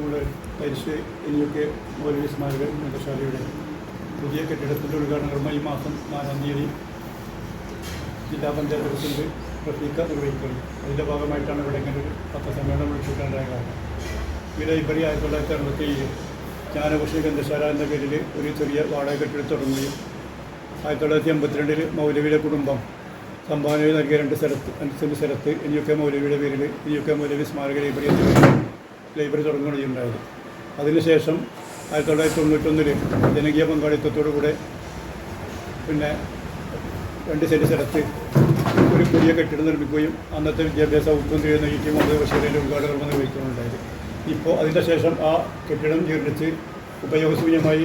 നമ്മുടെ തരിശ് എനിയൊക്കെ മൗലവി സ്മാരക മൃഗശാലയുടെ പുതിയ കെട്ടിടത്തിന്റെ ഉദ്ഘാടനം ഈ മാസം നാലാം തീയതി ജില്ലാ പഞ്ചായത്ത് പ്രസിഡന്റ് പ്രതീക്ക നിർവഹിക്കുന്നത് അതിന്റെ ഭാഗമായിട്ടാണ് ഇവിടെ ഇങ്ങനെ ഒരു പത്രസമ്മേളനം വിളിച്ചിട്ടുണ്ടായ കാരണം ഈ ലൈബ്രറി ആയിരത്തി തൊള്ളായിരത്തി അറുപത്തി ഏഴ് ജ്ഞാനകൃഷി ഗ്രന്ഥശാല എന്ന പേരിൽ ഒരു ചെറിയ വാടക കെട്ടിടം തുടങ്ങുകയും ആയിരത്തി തൊള്ളായിരത്തി എൺപത്തിരണ്ടിൽ മൗലവിയുടെ കുടുംബം സംഭാവന നൽകിയ രണ്ട് സ്ഥലത്ത് സെന്റ് സ്ഥലത്ത് ഇനിയൊക്കെ മൗലവിയുടെ പേരിൽ ഇനിയൊക്കെ മൗലവി സ്മാരക ലൈബ്രറി എന്ന പേരിൽ ലൈബ്രറി തുടങ്ങുകയുണ്ടായത് അതിനുശേഷം ആയിരത്തി തൊള്ളായിരത്തി തൊണ്ണൂറ്റൊന്നിൽ ജനകീയ പങ്കാളിത്തത്തോടു കൂടെ പിന്നെ രണ്ട് സെന്റ് സ്ഥലത്ത് ഒരു പുതിയ കെട്ടിടം നിർമ്മിക്കുകയും അന്നത്തെ വിദ്യാഭ്യാസ വകുപ്പ് ഈ ഇ ടി മുഹമ്മദ് ബഷീറിന്റെ ഉദ്ഘാടനം നിർവഹിക്കുന്നുണ്ടായത് ഇപ്പോൾ അതിന്റെ ശേഷം ആ കെട്ടിടം ജീർണിച്ച് ഉപയോഗശൂന്യമായി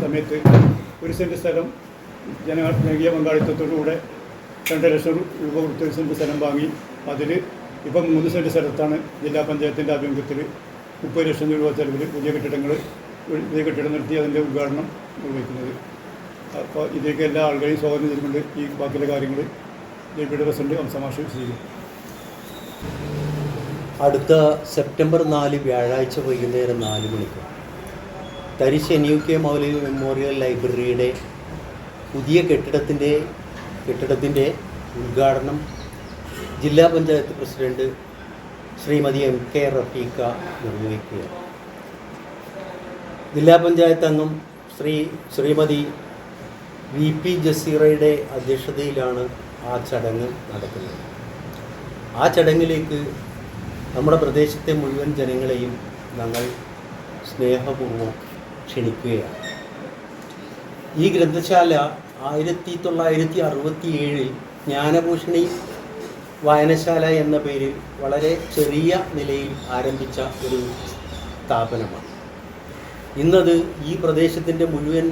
സമയത്ത് ഒരു സെന്റ് സ്ഥലം ജന ജനകീയ പങ്കാളിത്തത്തോടുകൂടെ രണ്ട് ലക്ഷം രൂപ കൊടുത്ത് ഒരു സെന്റ് സ്ഥലം വാങ്ങി അതിൽ ഇപ്പം മൂന്ന് സെന്റ് സ്ഥലത്താണ് ജില്ലാ പഞ്ചായത്തിന്റെ ആഭിമുഖ്യത്തിൽ മുപ്പത് ലക്ഷം രൂപ ചെലവിൽ പുതിയ കെട്ടിടങ്ങൾ പുതിയ കെട്ടിടം നിർത്തി അതിന്റെ ഉദ്ഘാടനം നിർവഹിക്കുന്നത്. അപ്പോൾ ഇതിലേക്ക് എല്ലാ ആളുകളെയും സ്വാഗതം ചെയ്തുകൊണ്ട് ഈ ബാക്കിയുള്ള കാര്യങ്ങൾ ജെ പിയുടെ പ്രസിഡന്റ് ഹംസമാഷ് ചെയ്യും അടുത്ത സെപ്റ്റംബർ നാല് വ്യാഴാഴ്ച വൈകുന്നേരം നാല് മണിക്ക് Tharish N U K Mouli memorial ലൈബ്രറിയുടെ പുതിയ കെട്ടിടത്തിന്റെ കെട്ടിടത്തിന്റെ ഉദ്ഘാടനം ജില്ലാ panchayat president Shrimati M K Rafeeqa നിർവഹിക്കുക ജില്ലാ പഞ്ചായത്ത് അംഗം ശ്രീ ശ്രീമതി വി പി ജസീറയുടെ അധ്യക്ഷതയിലാണ് ആ ചടങ്ങ് നടക്കുന്നത്. ആ ചടങ്ങിലേക്ക് നമ്മുടെ പ്രദേശത്തെ മുഴുവൻ ജനങ്ങളെയും ഞങ്ങൾ സ്നേഹപൂർവം ക്ഷണിക്കുകയാണ്. ഈ ഗ്രന്ഥശാല ആയിരത്തി തൊള്ളായിരത്തി അറുപത്തി ഏഴിൽ ജ്ഞാനഭൂഷണി വായനശാല എന്ന പേരിൽ വളരെ ചെറിയ നിലയിൽ ആരംഭിച്ച ഒരു സ്ഥാപനമാണ്. ഇന്നത് ഈ പ്രദേശത്തിന്റെ മുഴുവൻ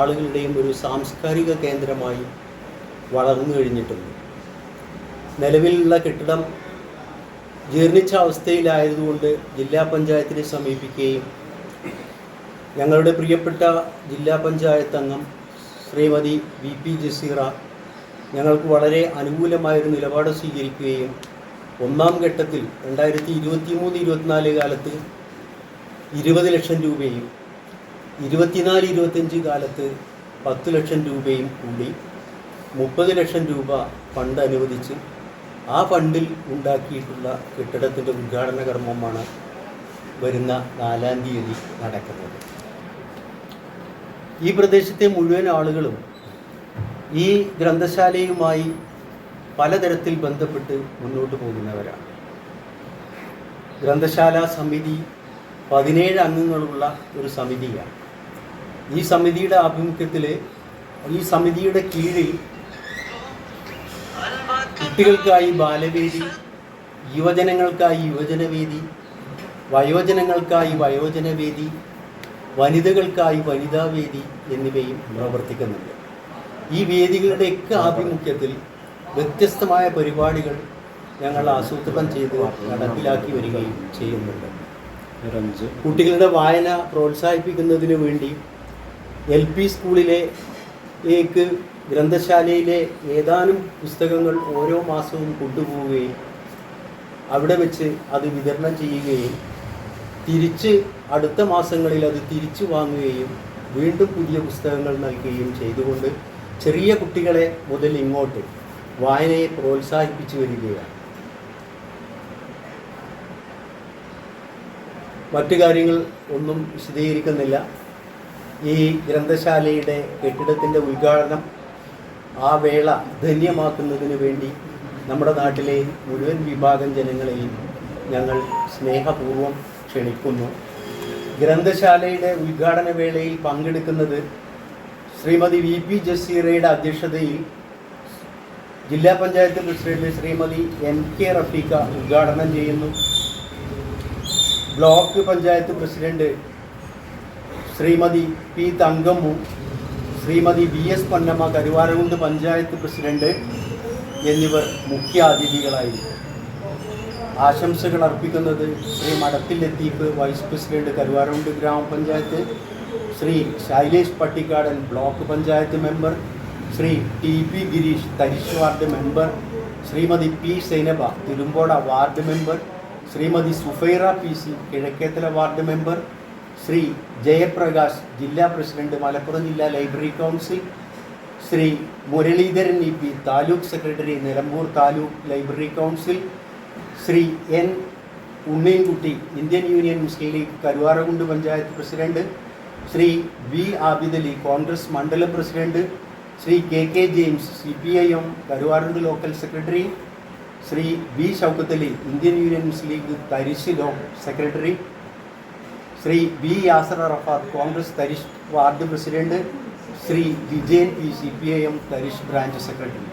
ആളുകളുടെയും ഒരു സാംസ്കാരിക കേന്ദ്രമായി വളർന്നു കഴിഞ്ഞിട്ടുണ്ട്. നിലവിലുള്ള കെട്ടിടം ജീർണിച്ച അവസ്ഥയിലായതുകൊണ്ട് ജില്ലാ പഞ്ചായത്തിനെ സമീപിക്കുകയും ഞങ്ങളുടെ പ്രിയപ്പെട്ട ജില്ലാ പഞ്ചായത്ത് അംഗം ശ്രീമതി വി പി ജസീറ ഞങ്ങൾക്ക് വളരെ അനുകൂലമായൊരു നിലപാട് സ്വീകരിക്കുകയും ഒന്നാം ഘട്ടത്തിൽ രണ്ടായിരത്തി ഇരുപത്തി മൂന്ന് ഇരുപത്തിനാല് കാലത്ത് ഇരുപത് ലക്ഷം രൂപയും ഇരുപത്തിനാല് ഇരുപത്തഞ്ച് കാലത്ത് പത്ത് ലക്ഷം രൂപയും കൂടി മുപ്പത് ലക്ഷം രൂപ ഫണ്ട് അനുവദിച്ച് ആ ഫണ്ടിൽ ഉണ്ടാക്കിയിട്ടുള്ള കെട്ടിടത്തിന്റെ ഉദ്ഘാടന കർമ്മമാണ് വരുന്ന നാലാം തീയതി നടക്കുന്നത്. ഈ പ്രദേശത്തെ മുഴുവൻ ആളുകളും ഈ ഗ്രന്ഥശാലയുമായി പലതരത്തിൽ ബന്ധപ്പെട്ട് മുന്നോട്ട് പോകുന്നവരാണ്. ഗ്രന്ഥശാല സമിതി പതിനേഴ് അംഗങ്ങളുള്ള ഒരു സമിതിയാണ്. ഈ സമിതിയുടെ ആഭിമുഖ്യത്തിൽ ഈ സമിതിയുടെ കീഴിൽ കുട്ടികൾക്കായി ബാലവേദി യുവജനങ്ങൾക്കായി യുവജനവേദി വയോജനങ്ങൾക്കായി വയോജനവേദി വനിതകൾക്കായി വനിതാവേദി എന്നിവയും പ്രവർത്തിക്കുന്നുണ്ട്. ഈ വേദികളുടെയൊക്കെ ആഭിമുഖ്യത്തിൽ വ്യത്യസ്തമായ പരിപാടികൾ ഞങ്ങൾ ആസൂത്രണം ചെയ്ത് നടപ്പിലാക്കി വരികയും ചെയ്യുന്നുണ്ട്. കുട്ടികളുടെ വായന പ്രോത്സാഹിപ്പിക്കുന്നതിന് വേണ്ടി എൽ പി സ്കൂളിലെ ഏക്ക് ഗ്രന്ഥശാലയിലെ ഏതാനും പുസ്തകങ്ങൾ ഓരോ മാസവും കൊണ്ടുപോവുകയും അവിടെ വെച്ച് അത് വിതരണം ചെയ്യുകയും തിരിച്ച് അടുത്ത മാസങ്ങളിൽ അത് തിരിച്ചു വാങ്ങുകയും വീണ്ടും പുതിയ പുസ്തകങ്ങൾ നൽകുകയും ചെയ്തുകൊണ്ട് ചെറിയ കുട്ടികളെ മുതൽ ഇങ്ങോട്ട് വായനയെ പ്രോത്സാഹിപ്പിച്ചു വരികയാണ്. മറ്റു കാര്യങ്ങൾ ഒന്നും വിശദീകരിക്കുന്നില്ല. ഈ ഗ്രന്ഥശാലയുടെ കെട്ടിടത്തിന്റെ ഉദ്ഘാടനം ആ വേള ധന്യമാക്കുന്നതിന് വേണ്ടി നമ്മുടെ നാട്ടിലെ മുഴുവൻ വിഭാഗം ജനങ്ങളെയും ഞങ്ങൾ സ്നേഹപൂർവം ക്ഷണിക്കുന്നു. ഗ്രന്ഥശാലയുടെ ഉദ്ഘാടന വേളയിൽ പങ്കെടുക്കുന്നത് ശ്രീമതി വി പി ജസീറയുടെ അധ്യക്ഷതയിൽ ജില്ലാ panchayat president Shrimati N K Rafeeqa ഉദ്ഘാടനം ചെയ്യുന്നു. Block panchayat president Shrimati P Thankammu Shrimati V S Ponnamma Karuvarakundu panchayat president എന്നിവർ മുഖ്യ അതിഥികളായിരുന്നു ആശംസകൾ അർപ്പിക്കുന്നത് Shri Madathil Latheef vice president Karuvarakundu grama panchayat Shri Shailesh Pattikkadan block panchayat member Shri T P Girish Tharish ward member Shrimati P Sainaba Thirumboda ward member Shrimati Sufaira P C Kizhakkethala ward member Shri Jayaprakash ജില്ലാ president Malappuram ജില്ലാ library council Shri Muraleedharan E P taluk secretary Nilambur taluk library council Shri N Unneenkutty Indian Union Muslim League Karuvarakundu panchayat president Shri V Abidali Congress മണ്ഡലം president Shri K K James C P I M Karuvarur local secretary Shri V Shoukathali Indian Union Muslim League Tharish law secretary Shri V Yasar Arafath Congress Tharish ward president Shri Vijayan P C P I M Tharish branch secretary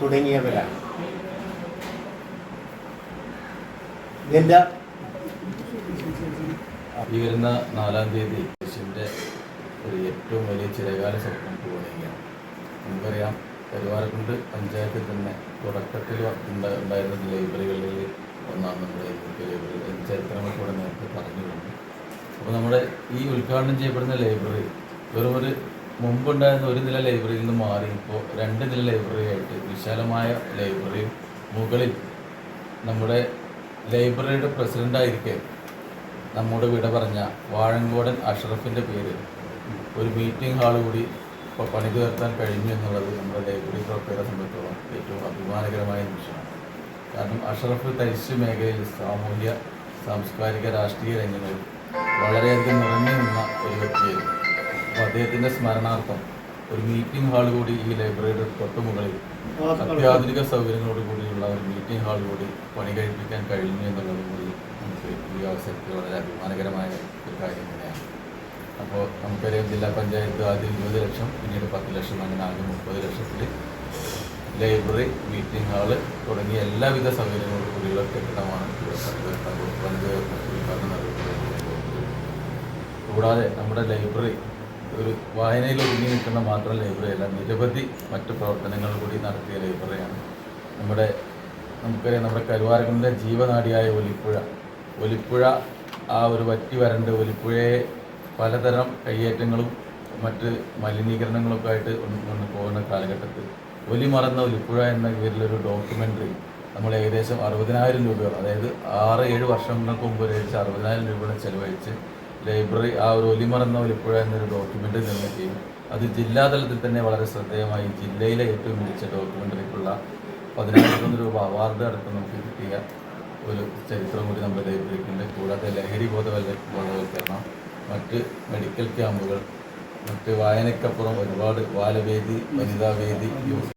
തുടങ്ങിയവരാണ്. എല്ലാ ഈ വരുന്ന നാലാം തീയതി ഒരു ഏറ്റവും വലിയ ചിരകാല സ്വപ്നം പൂവണിക്കുകയാണ് നമുക്കറിയാം പരിവാരക്കുണ്ട് പഞ്ചായത്തിൽ തന്നെ തുടക്കത്തിൽ ഉണ്ടാ- ഉണ്ടായിരുന്ന ലൈബ്രറികളിൽ ഒന്നാണ് നമ്മുടെ ഇന്നത്തെ ലൈബ്രറി. കൂടെ നേരത്തെ പറഞ്ഞിട്ടുണ്ട്. അപ്പോൾ നമ്മുടെ ഈ ഉദ്ഘാടനം ചെയ്യപ്പെടുന്ന ലൈബ്രറി വെറും ഒരു മുമ്പുണ്ടായിരുന്ന ഒരു നില ലൈബ്രറിയിൽ നിന്ന് മാറി ഇപ്പോൾ രണ്ട് നില ലൈബ്രറി ആയിട്ട് വിശാലമായ ലൈബ്രറിയും മുകളിൽ നമ്മുടെ ലൈബ്രറിയുടെ പ്രസിഡന്റായിരിക്കെ നമ്മോട് വിട പറഞ്ഞ വാഴങ്കോടൻ അഷറഫിന്റെ പേര്. ഒരു മീറ്റിംഗ് ഹാൾ കൂടി ഇപ്പോൾ പണി തീർത്താൻ കഴിഞ്ഞു എന്നുള്ളത് നമ്മുടെ ലൈബ്രറി പ്രവർത്തകരെ സംബന്ധിച്ചോളം ഏറ്റവും അഭിമാനകരമായ നിമിഷമാണ്. കാരണം അഷറഫ് തൈസ് മേഖലയിൽ സാമൂഹ്യ സാംസ്കാരിക രാഷ്ട്രീയ രംഗങ്ങളിൽ വളരെയധികം നിറഞ്ഞു നിന്ന ഒരു വ്യക്തിയായിരുന്നു. അപ്പോൾ അദ്ദേഹത്തിന്റെ സ്മരണാർത്ഥം ഒരു മീറ്റിംഗ് ഹാൾ കൂടി ഈ ലൈബ്രറിയുടെ തൊട്ടുമുകളിൽ അത്യാധുനിക സൗകര്യങ്ങളോട് കൂടിയുള്ള ഒരു മീറ്റിംഗ് ഹാൾ കൂടി പണി കഴിപ്പിക്കാൻ കഴിഞ്ഞു എന്നുള്ളത് കൂടി നമുക്ക് ഈ അവസരത്തിൽ വളരെ അഭിമാനകരമായ ഒരു കാര്യം തന്നെയാണ്. അപ്പോൾ നമുക്കറിയാം ജില്ലാ പഞ്ചായത്ത് ആദ്യം ഇരുപത് ലക്ഷം പിന്നീട് പത്ത് ലക്ഷം അങ്ങനെ ആദ്യം മുപ്പത് ലക്ഷത്തിൽ ലൈബ്രറി മീറ്റിംഗ് ഹാൾ തുടങ്ങിയ എല്ലാവിധ സൗകര്യങ്ങളും കൂടിയുള്ള കെട്ടിടമാണ് കൂടാതെ നമ്മുടെ ലൈബ്രറി ഒരു വായനയിൽ ഒതുങ്ങി നിൽക്കുന്ന മാത്രം ലൈബ്രറി അല്ല നിരവധി മറ്റു പ്രവർത്തനങ്ങൾ കൂടി നടത്തിയ ലൈബ്രറിയാണ്. നമ്മുടെ നമുക്കറിയാം നമ്മുടെ കരുവാരകളുടെ ജീവനാടിയായ ഒലിപ്പുഴ. ഒലിപ്പുഴ ആ ഒരു വറ്റി വരണ്ട് ഒലിപ്പുഴയെ പലതരം കയ്യേറ്റങ്ങളും മറ്റ് മലിനീകരണങ്ങളൊക്കെ ആയിട്ട് ഒന്ന് പോകുന്ന കാലഘട്ടത്തിൽ ഒലി മറന്ന ഒലിപ്പുഴ എന്ന പേരിലൊരു ഡോക്യുമെന്ററി നമ്മൾ ഏകദേശം അറുപതിനായിരം രൂപ അതായത് ആറ് ഏഴ് വർഷങ്ങൾക്ക് മുമ്പ് ഏകദേശം അറുപതിനായിരം രൂപയുടെ ചെലവഴിച്ച് ലൈബ്രറി ആ ഒരു ഒലിമറന്ന ഒലിപ്പുഴ എന്നൊരു ഡോക്യുമെന്ററി നിർമ്മിക്കുകയും അത് ജില്ലാതലത്തിൽ തന്നെ വളരെ ശ്രദ്ധേയമായി ജില്ലയിലെ ഏറ്റവും മികച്ച ഡോക്യുമെന്ററിക്കുള്ള പതിനായിരത്തൊന്ന് രൂപ അവാർഡ് അടക്കം നമുക്ക് കിട്ടിയ ഒരു ചരിത്രം കൂടി നമ്മുടെ ലൈബ്രറിക്കുണ്ട്. കൂടാതെ ലഹരി ബോധവൽ ബോധവൽക്കരണം മറ്റ് മെഡിക്കൽ ക്യാമ്പുകൾ മറ്റ് വായനയ്ക്കപ്പുറം ഒരുപാട് ബാലവേദി വനിതാവേദി യൂത്ത്